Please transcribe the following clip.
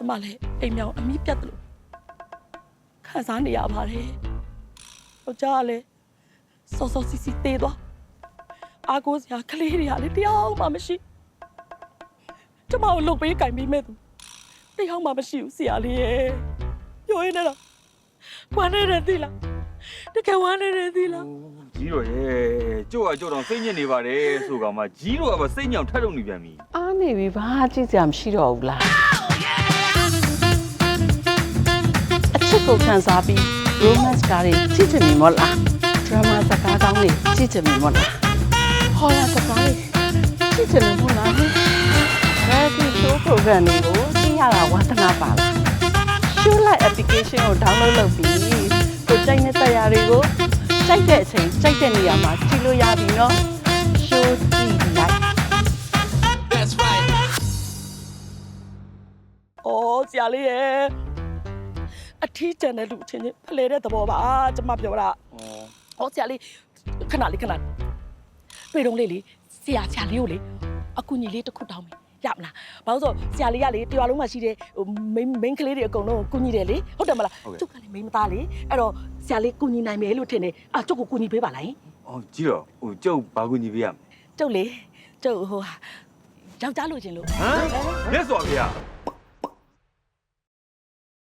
ကျမလည်းအိမ်မြောင်အမိပြတ်တယ်လို့ခံစားနေရပါတယ်ယောက်ျားကလည်းစောစောစီစီတေးသွားအာကိုစရာကလေးတွေကလည်းတရားမှမရှိကျမကိုလုတ်ပေးကင်ပေးမဲ့သူတရားမှမရှိဘူးဆရာလေးရဲ့ပြောရင်းနဲ့တော့ဝမ်းနေတယ်သီလားတကယ်ဝမ်းနေတယ်သီလားကြီးတော့ရဲ့ကျုပ်ကကျုပ်တော့စိတ်ညစ်နေပါတယ်ဆိုကောင်မှကြီးတော့ကစိတ်ညောင်ထက်လုံနေပြန်ပြီအားနေပြီဘာကြည့်စရာမရှိတော့ဘူးလား ကိုခံစားပြီး romance ကားတွေကြည့်ချင်ပြီမို့လား drama စကားကောင်းတွေကြည့်ချင်ပြီမို့လား horror စကားတွေကြည့်ချင်တယ်မို့လား reality show program တွေကိုကြည့်ရတာဝါသနာပါလား show light application ကို download လုပ်ပြီးကိုကြိုက်တဲ့တရားတွေကိုကြိုက်တဲ့အချိန်ကြိုက်တဲ့နေရာမှာကြည့်လို့ရပြီနော် show ကြည့်လိုက်အော်ဆရာလေးရဲ့ အထီးကျန်တဲ့လူချင်းချင်းဖလဲတဲ့သဘောပါကျမပြောတာဩဟောဆရာလေးခဏလေးခဏလေးတွေ့တော့လေလေဆရာဆရာလေးကိုလေအကူညီလေးတစ်ခုတောင်းမယ်ရမလားဘာလို့ဆိုဆရာလေးကလေတရွာလုံးမှာရှိတဲ့ဟိုမိန်းမိန်းကလေးတွေအကုန်လုံးကိုကူညီတယ်လေဟုတ်တယ်မလားကျုပ်ကလည်းမိန်းမသားလေအဲ့တော့ဆရာလေးကူညီနိုင်မယ်လို့ထင်တယ်အာကျုပ်ကိုကူညီပေးပါလားဩကြီးတော့ဟိုကျုပ်ဘာကူညီပေးရမလဲကျုပ်လေကျုပ်ဟိုဟာယောက်ျားလိုချင်လို့ဟမ်လက်စွာဖေးရ